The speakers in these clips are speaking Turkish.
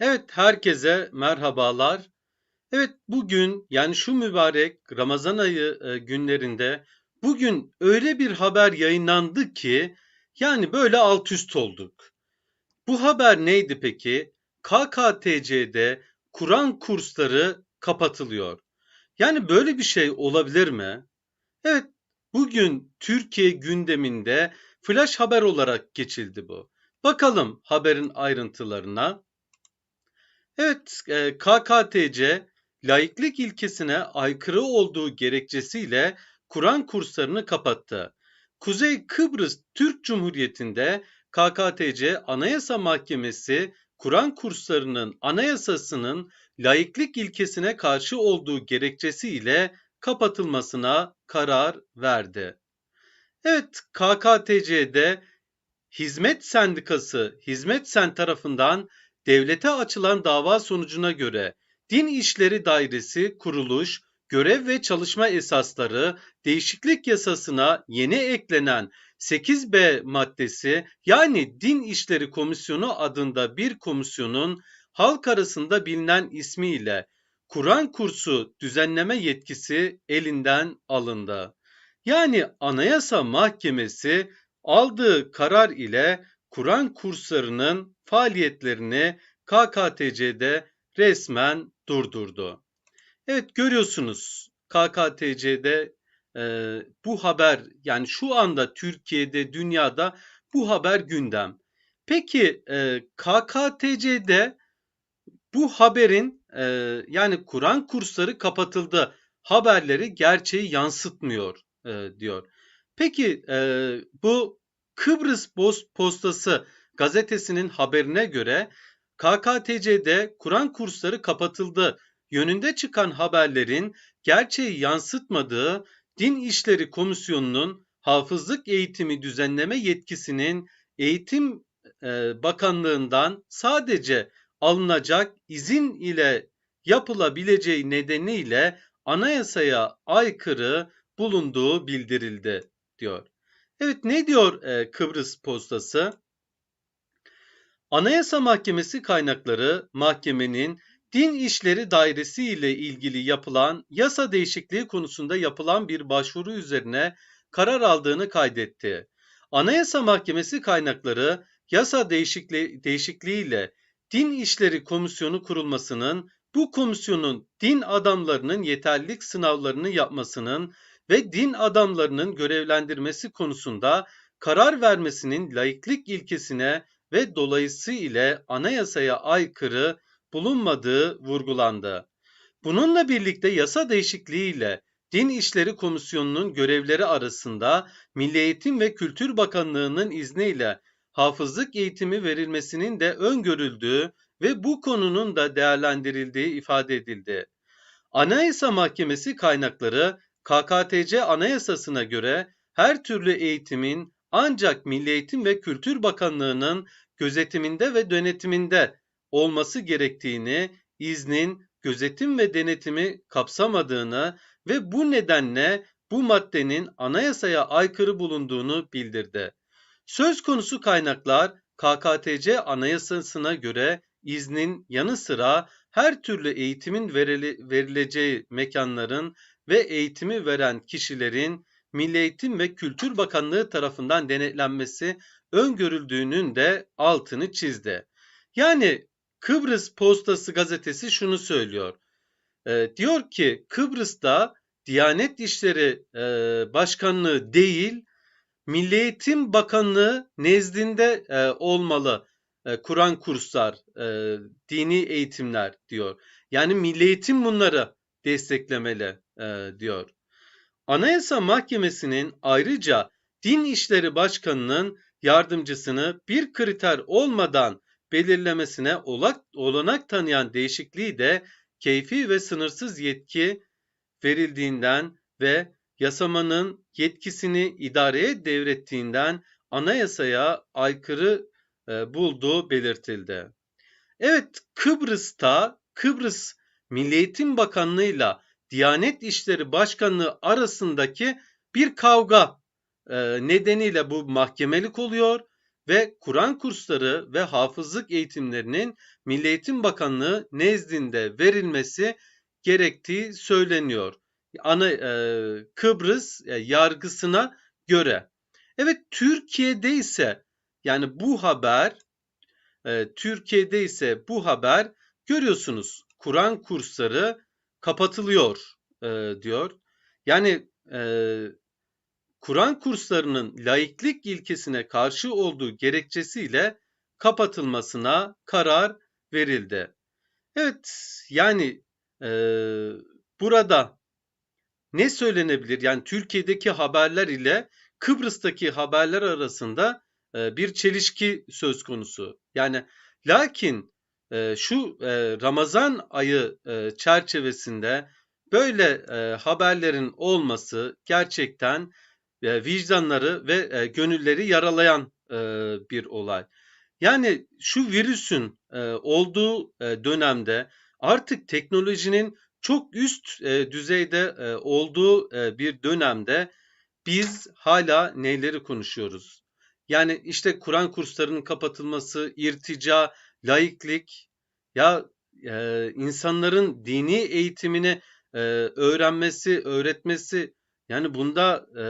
Evet, herkese merhabalar. Evet, bugün yani şu mübarek Ramazan ayı e, günlerinde bugün öyle bir haber yayınlandı ki yani böyle alt üst olduk. Bu haber neydi peki? KKTC'de Kur'an kursları kapatılıyor. Yani böyle bir şey olabilir mi? Evet, bugün Türkiye gündeminde flash haber olarak geçildi bu. Bakalım haberin ayrıntılarına. Evet, e, KKTC laiklik ilkesine aykırı olduğu gerekçesiyle Kur'an kurslarını kapattı. Kuzey Kıbrıs Türk Cumhuriyeti'nde KKTC Anayasa Mahkemesi Kur'an kurslarının anayasasının laiklik ilkesine karşı olduğu gerekçesiyle kapatılmasına karar verdi. Evet, KKTC'de Hizmet Sendikası Hizmet Sen tarafından devlete açılan dava sonucuna göre Din İşleri Dairesi kuruluş, görev ve çalışma esasları değişiklik yasasına yeni eklenen 8B maddesi yani Din İşleri Komisyonu adında bir komisyonun halk arasında bilinen ismiyle Kur'an kursu düzenleme yetkisi elinden alındı. Yani Anayasa Mahkemesi aldığı karar ile Kur'an kurslarının faaliyetlerini KKTC'de resmen durdurdu. Evet görüyorsunuz KKTC'de e, bu haber yani şu anda Türkiye'de dünyada bu haber gündem. Peki e, KKTC'de bu haberin e, yani Kur'an kursları kapatıldı haberleri gerçeği yansıtmıyor e, diyor. Peki e, bu Kıbrıs Postası gazetesinin haberine göre KKTC'de Kur'an kursları kapatıldı yönünde çıkan haberlerin gerçeği yansıtmadığı Din İşleri Komisyonu'nun hafızlık eğitimi düzenleme yetkisinin Eğitim e, Bakanlığından sadece alınacak izin ile yapılabileceği nedeniyle anayasaya aykırı bulunduğu bildirildi diyor. Evet ne diyor e, Kıbrıs Postası? Anayasa Mahkemesi kaynakları mahkemenin Din İşleri Dairesi ile ilgili yapılan yasa değişikliği konusunda yapılan bir başvuru üzerine karar aldığını kaydetti. Anayasa Mahkemesi kaynakları yasa değişikliği, değişikliğiyle Din İşleri Komisyonu kurulmasının bu komisyonun din adamlarının yeterlilik sınavlarını yapmasının ve din adamlarının görevlendirmesi konusunda karar vermesinin laiklik ilkesine ve dolayısıyla anayasaya aykırı bulunmadığı vurgulandı. Bununla birlikte yasa değişikliğiyle Din İşleri Komisyonu'nun görevleri arasında Milli Eğitim ve Kültür Bakanlığı'nın izniyle hafızlık eğitimi verilmesinin de öngörüldüğü ve bu konunun da değerlendirildiği ifade edildi. Anayasa Mahkemesi kaynakları KKTC Anayasasına göre her türlü eğitimin ancak Milli Eğitim ve Kültür Bakanlığı'nın gözetiminde ve denetiminde olması gerektiğini, iznin gözetim ve denetimi kapsamadığını ve bu nedenle bu maddenin anayasaya aykırı bulunduğunu bildirdi. Söz konusu kaynaklar KKTC Anayasasına göre iznin yanı sıra her türlü eğitimin verileceği mekanların ve eğitimi veren kişilerin Milli Eğitim ve Kültür Bakanlığı tarafından denetlenmesi öngörüldüğünün de altını çizdi. Yani Kıbrıs Postası gazetesi şunu söylüyor. E, diyor ki Kıbrıs'ta Diyanet İşleri e, Başkanlığı değil, Milli Eğitim Bakanlığı nezdinde e, olmalı e, Kur'an kurslar, e, dini eğitimler diyor. Yani Milli Eğitim bunları desteklemeli e, diyor. Anayasa Mahkemesi'nin ayrıca Din İşleri Başkanı'nın yardımcısını bir kriter olmadan belirlemesine olanak tanıyan değişikliği de keyfi ve sınırsız yetki verildiğinden ve yasamanın yetkisini idareye devrettiğinden anayasaya aykırı e, bulduğu belirtildi. Evet Kıbrıs'ta Kıbrıs Milli Eğitim Bakanlığı ile Diyanet İşleri Başkanlığı arasındaki bir kavga e, nedeniyle bu mahkemelik oluyor ve Kur'an kursları ve hafızlık eğitimlerinin Milli Eğitim Bakanlığı nezdinde verilmesi gerektiği söyleniyor. Ana e, Kıbrıs e, yargısına göre. Evet Türkiye'de ise yani bu haber e, Türkiye'de ise bu haber görüyorsunuz Kur'an kursları kapatılıyor e, diyor. Yani e, Kur'an kurslarının laiklik ilkesine karşı olduğu gerekçesiyle kapatılmasına karar verildi. Evet yani e, burada ne söylenebilir? Yani Türkiye'deki haberler ile Kıbrıs'taki haberler arasında e, bir çelişki söz konusu. Yani lakin e, şu e, Ramazan ayı e, çerçevesinde böyle e, haberlerin olması gerçekten vicdanları ve gönülleri yaralayan bir olay. Yani şu virüsün olduğu dönemde artık teknolojinin çok üst düzeyde olduğu bir dönemde biz hala neleri konuşuyoruz? Yani işte Kur'an kurslarının kapatılması, irtica, laiklik, ya e, insanların dini eğitimini e, öğrenmesi, öğretmesi, yani bunda e,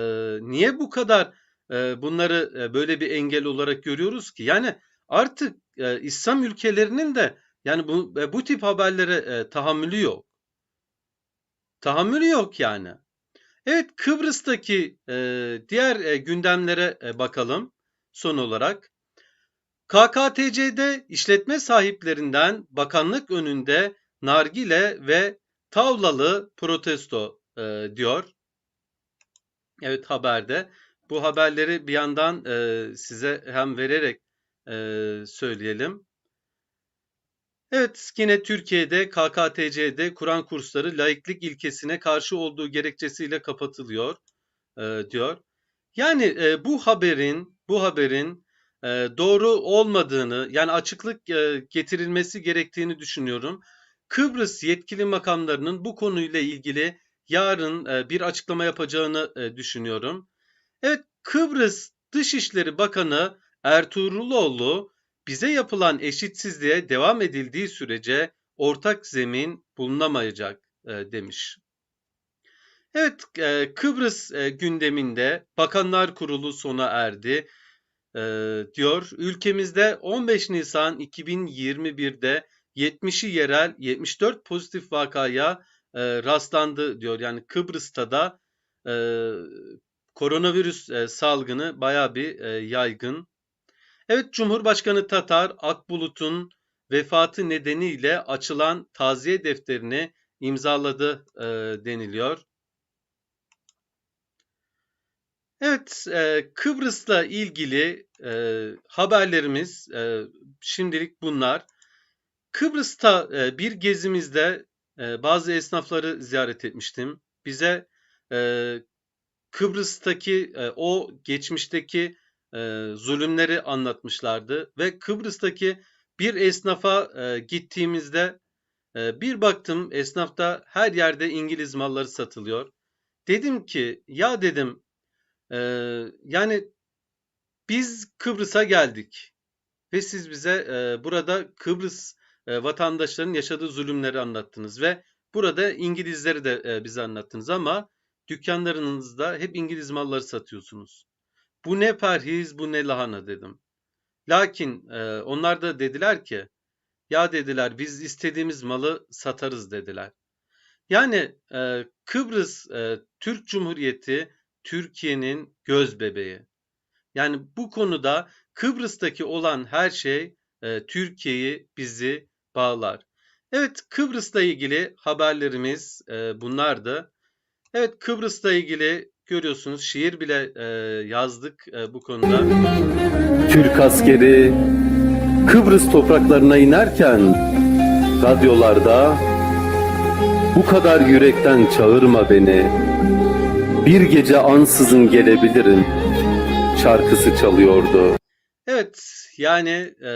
niye bu kadar e, bunları e, böyle bir engel olarak görüyoruz ki? Yani artık e, İslam ülkelerinin de yani bu e, bu tip haberlere e, tahammülü yok. Tahammülü yok yani. Evet Kıbrıs'taki e, diğer e, gündemlere e, bakalım son olarak. KKTC'de işletme sahiplerinden bakanlık önünde nargile ve tavlalı protesto e, diyor. Evet haberde. Bu haberleri bir yandan e, size hem vererek e, söyleyelim. Evet, yine Türkiye'de KKTC'de Kur'an kursları laiklik ilkesine karşı olduğu gerekçesiyle kapatılıyor e, diyor. Yani e, bu haberin bu haberin doğru olmadığını yani açıklık e, getirilmesi gerektiğini düşünüyorum. Kıbrıs yetkili makamlarının bu konuyla ilgili yarın e, bir açıklama yapacağını e, düşünüyorum. Evet Kıbrıs Dışişleri Bakanı Ertuğruloğlu bize yapılan eşitsizliğe devam edildiği sürece ortak zemin bulunamayacak demiş. Evet Kıbrıs gündeminde Bakanlar Kurulu sona erdi e, diyor. Ülkemizde 15 Nisan 2021'de 70'i yerel 74 pozitif vakaya e, rastlandı diyor. Yani Kıbrıs'ta da e, koronavirüs e, salgını baya bir e, yaygın. Evet Cumhurbaşkanı Tatar Akbulut'un vefatı nedeniyle açılan taziye defterini imzaladı e, deniliyor. Evet, e, Kıbrıs'la ilgili e, haberlerimiz e, şimdilik bunlar. Kıbrıs'ta e, bir gezimizde e, bazı esnafları ziyaret etmiştim. Bize e, Kıbrıs'taki e, o geçmişteki e, zulümleri anlatmışlardı ve Kıbrıs'taki bir esnafa e, gittiğimizde e, bir baktım esnafta her yerde İngiliz malları satılıyor. Dedim ki ya dedim e, yani biz Kıbrıs'a geldik ve siz bize e, burada Kıbrıs e, vatandaşların yaşadığı zulümleri anlattınız ve burada İngilizleri de e, bize anlattınız ama dükkanlarınızda hep İngiliz malları satıyorsunuz. Bu ne perhiz, bu ne lahana dedim. Lakin e, onlar da dediler ki, ya dediler biz istediğimiz malı satarız dediler. Yani e, Kıbrıs e, Türk Cumhuriyeti Türkiye'nin göz bebeği. Yani bu konuda Kıbrıs'taki olan her şey e, Türkiye'yi bizi bağlar. Evet Kıbrıs'la ilgili haberlerimiz e, bunlardı. Evet Kıbrıs'la ilgili görüyorsunuz şiir bile e, yazdık e, bu konuda. Türk askeri Kıbrıs topraklarına inerken radyolarda bu kadar yürekten çağırma beni. Bir gece ansızın gelebilirim şarkısı çalıyordu. Evet yani e,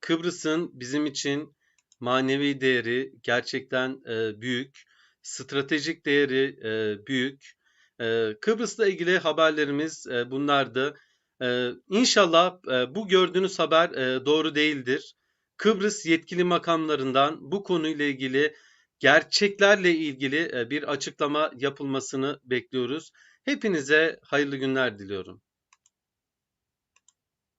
Kıbrıs'ın bizim için manevi değeri gerçekten e, büyük, stratejik değeri e, büyük. E, Kıbrıs'la ilgili haberlerimiz e, bunlardı. Ee, inşallah e, bu gördüğünüz haber e, doğru değildir. Kıbrıs yetkili makamlarından bu konuyla ilgili gerçeklerle ilgili e, bir açıklama yapılmasını bekliyoruz. Hepinize hayırlı günler diliyorum.